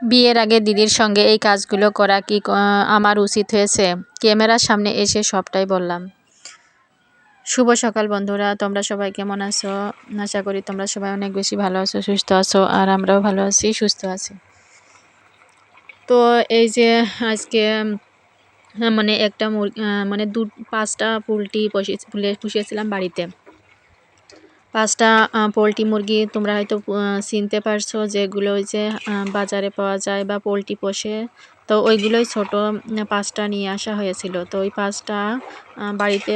বিয়ের আগে দিদির সঙ্গে এই কাজগুলো করা কি আমার উচিত হয়েছে? ক্যামেরার সামনে এসে সবটাই বললাম। শুভ সকাল বন্ধুরা, তোমরা সবাই কেমন আছো? আশা করি তোমরা সবাই অনেক বেশি ভালো আছো, সুস্থ আছো, আর আমরাও ভালো আছি, সুস্থ আছি। তো এই যে আজকে মানে একটা মানে দু, পাঁচটা পোলট্রি পুষে পুষিয়েছিলাম বাড়িতে। পাঁচটা পোলট্রি মুরগি তোমরা হয়তো চিনতে পারছ যেগুলো ওই যে বাজারে পাওয়া যায় বা পোলট্রি পোষে। তো ওইগুলোই ছোট পাঁচটা নিয়ে আসা হয়েছিল। তো ওই পাঁচটা বাড়িতে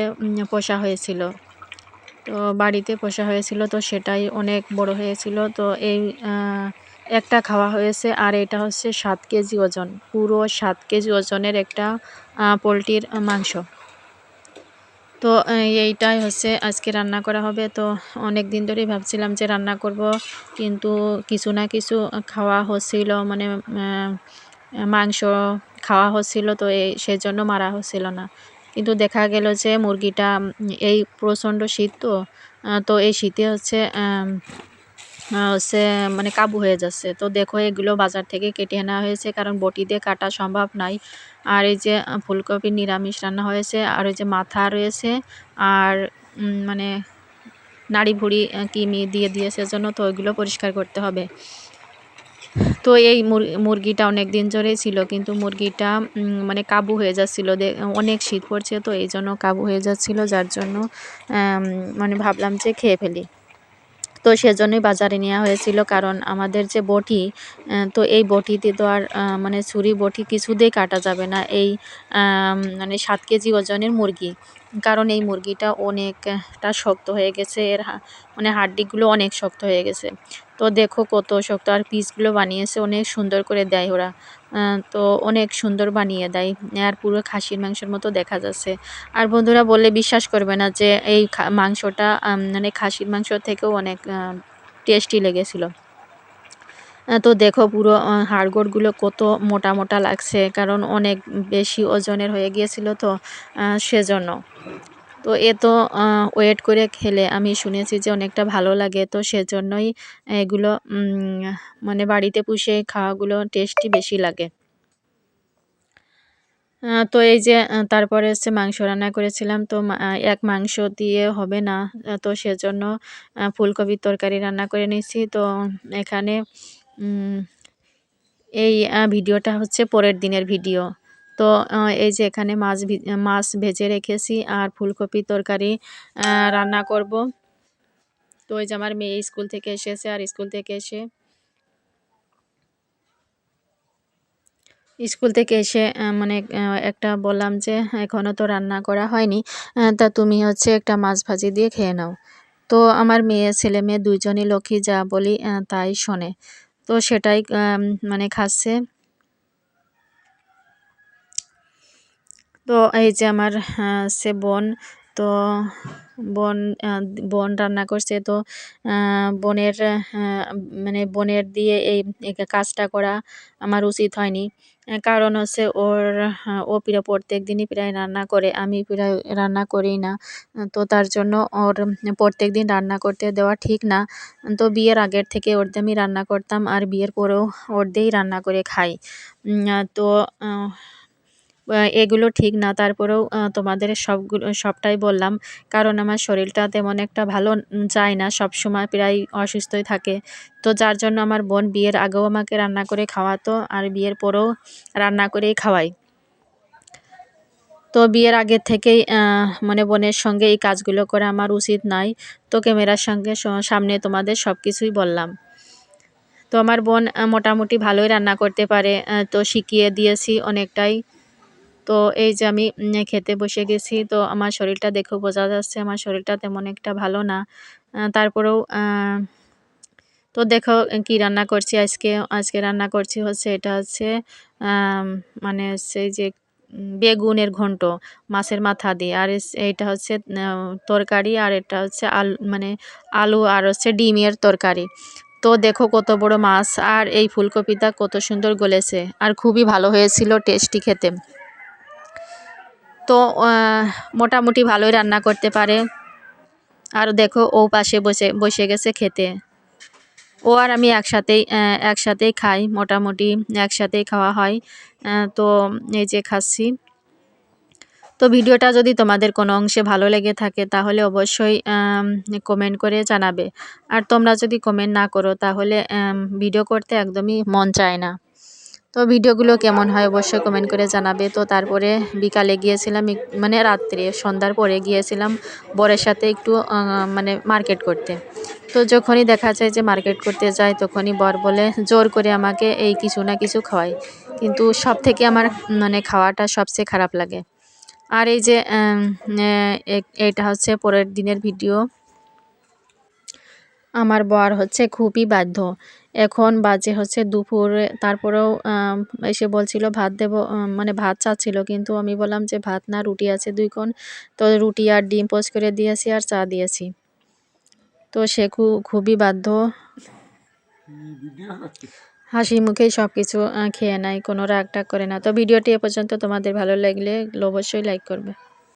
পোষা হয়েছিল। তো বাড়িতে পোষা হয়েছিল, তো সেটাই অনেক বড় হয়েছিল। তো এই একটা খাওয়া হয়েছে, আর এটা হচ্ছে সাত কেজি ওজন। পুরো সাত কেজি ওজনের একটা পোলট্রির মাংস। তো এইটাই হচ্ছে আজকে রান্না করা হবে। তো অনেক দিন ধরেই ভাবছিলাম যে রান্না করব, কিন্তু কিছু না কিছু খাওয়া হচ্ছিল মানে মাংস খাওয়া হচ্ছিল, তো এই সেজন্য মারা হচ্ছিল না। কিন্তু দেখা গেল যে মুরগিটা এই প্রচণ্ড শীত তো তো এই শীতে হচ্ছে হচ্ছে মানে কাবু হয়ে যাচ্ছে। তো দেখো এগুলো বাজার থেকে কেটে আনা হয়েছে কারণ বটি দিয়ে কাটা সম্ভব নাই। আর এই যে আহ, ফুলকপির নিরামিষ রান্না হয়েছে আর ওই যে মাথা রয়েছে আর মানে নাড়ি ভুড়ি কিমি দিয়ে দিয়েছে জন্য তো ওইগুলো পরিষ্কার করতে হবে। তো এই মুর- মুরগিটা অনেক দিন ধরেই ছিল কিন্তু মুরগিটা মানে কাবু হয়ে যাচ্ছিল। অনেক শীত পড়ছে তো এই জন্য কাবু হয়ে যাচ্ছিল যার জন্য মানে ভাবলাম যে খেয়ে ফেলি। তো সেজন্যই বাজারে নেওয়া হয়েছিল, কারণ আমাদের যে বটি তো এই বটিতে তো আর মানে ছুরি বটি কিছুতেই কাটা যাবে না। এই মানে সাত কেজি ওজনের মুরগি। কারণ এই মুরগিটা অনেকটা শক্ত হয়ে গেছে, এর মানে হাড্ডিগুলো অনেক শক্ত হয়ে গেছে। তো দেখো কত শক্ত, আর পিসগুলো বানিয়েছে, অনেক সুন্দর করে দেয় ওরা। তো অনেক সুন্দর বানিয়ে দেয়, আর পুরো খাসির মাংসের মতো দেখা যাচ্ছে। আর বন্ধুরা বললে বিশ্বাস করবে না যে এই মাংসটা মানে খাসির মাংস থেকেও অনেক টেস্টি লেগেছিল। তো দেখো পুরো হাড়গোড়গুলো কত মোটা মোটা লাগছে, কারণ অনেক বেশি ওজনের হয়ে গিয়েছিল তো সেজন্য। তো এ তো ওয়েট করে খেলে। আমি শুনেছি যে অনেকটা ভালো লাগে, তো সেজন্যই এগুলো মানে বাড়িতে পুষে খাওয়াগুলো টেস্টি বেশি লাগে। তো এই যে তারপরে হচ্ছে মাংস রান্না করেছিলাম, তো এক মাংস দিয়ে হবে না তো সেজন্য ফুলকপির তরকারি রান্না করে নিয়েছি। তো এখানে এই ভিডিওটা হচ্ছে পরের দিনের ভিডিও। তো এই যে এখানে মাছ মাছ ভেজে রেখেছি আর ফুলকপির তরকারি রান্না করব। তো ওই যে আমার মেয়ে স্কুল থেকে এসেছে আর স্কুল থেকে এসে, স্কুল থেকে এসে মানে একটা বললাম যে এখনও তো রান্না করা হয়নি তা তুমি হচ্ছে একটা মাছ ভাজি দিয়ে খেয়ে নাও। তো আমার মেয়ে, ছেলে মেয়ে দুইজনই লক্ষ্মী যা বলি তাই শোনে। তো সেটাই মানে খাচ্ছে। তো এই যে আমার সে বোন তো বোন বোন রান্না করছে তো বোনের মানে বনের দিয়ে এই কাজটা করা আমার উচিত হয়নি। কারণ হচ্ছে ওর ও প্রায় প্রত্যেক দিনই প্রায় রান্না করে, আমি প্রায় রান্না করি না। তো তার জন্য ওর প্রত্যেক দিন রান্না করতে দেওয়া ঠিক না। তো বিয়ের আগের থেকে ওর আমি রান্না করতাম আর বিয়ের পরেও ওর দিয়েই রান্না করে খাই। তো এগুলো ঠিক না। তারপরেও তোমাদের সবগুলো, সবটাই বললাম। কারণ আমার শরীরটা তেমন একটা ভালো যায় না। সব সময় প্রায় অসুস্থই থাকে। তো যার জন্য আমার বোন বিয়ের আগেও আমাকে রান্না করে খাওয়াতো আর বিয়ের পরেও রান্না করেই খাওয়াই তো বিয়ের আগে থেকেই মানে বোনের সঙ্গে এই কাজগুলো করা আমার উচিত নাই। তো ক্যামেরার সঙ্গে সামনে তোমাদের সব কিছুই বললাম। তো আমার বোন মোটামুটি ভালোই রান্না করতে পারে। তো শিখিয়ে দিয়েছি অনেকটাই। তো এই যে আমি খেতে বসে গেছি। তো আমার শরীরটা দেখেও বোঝা যাচ্ছে, আমার শরীরটা তেমন একটা ভালো না। তারপরেও তো দেখো কি রান্না করছি আজকে? আজকে রান্না করছি হচ্ছে, এটা হচ্ছে মানে সেই যে বেগুনের ঘন্ট, মাছের মাথা দিয়ে। আর এইটা হচ্ছে তরকারি, আর এটা হচ্ছে আলু মানে আলু আর হচ্ছে ডিমের তরকারি। তো দেখো কত বড় মাছ, আর এই ফুলকপিটা কত সুন্দর গলেছে। আর খুবই ভালো হয়েছিল, টেস্টি খেতে। তো মোটামুটি ভালোই রান্না করতে পারে। আর দেখো, ও পাশে বসে বসে গেছে খেতে। ও আর আমি একসাথেই একসাথেই খাই, মোটামুটি একসাথেই খাওয়া হয়। তো এই যে খাচ্ছি। তো ভিডিওটা যদি তোমাদের কোনো অংশে ভালো লেগে থাকে, তাহলে অবশ্যই কমেন্ট করে জানাবে। আর তোমরা যদি কমেন্ট না করো, তাহলে ভিডিও করতে একদমই মন চায় না। তো ভিডিওগুলো কেমন হয় অবশ্যই কমেন্ট করে জানাবে। তো তারপরে বিকালে গিয়েছিলাম মানে রাত্রে, সন্ধ্যার পরে গিয়েছিলাম বরের সাথে একটু মানে মার্কেট করতে। তো যখনই দেখা যায় যে মার্কেট করতে যায়, তখনই বর বলে, জোর করে আমাকে এই কিছু না কিছু খাওয়াই। কিন্তু সব থেকে আমার মানে খাওয়াটা সবচেয়ে খারাপ লাগে। আর এই যে এটা হচ্ছে পরের দিনের ভিডিও। আমার বর হচ্ছে খুবই বাধ্য। এখন বাজে হচ্ছে দুপুরে, তারপরেও এসে বলছিল, ভাত দেব মানে ভাত চাচ্ছিল, কিন্তু আমি বললাম যে, ভাত না, রুটি আছে দুই কোণ। তো রুটি আর ডিম পোচ করে দিয়েছি আর চা দিয়েছি। তো সে খুবই বাধ্য। হাসি মুখেই সব কিছু খেয়ে নেয়, কোনো রাগ টাগ করে না। তো ভিডিওটি এ পর্যন্ত। তোমাদের ভালো লাগলে অবশ্যই লাইক করবে।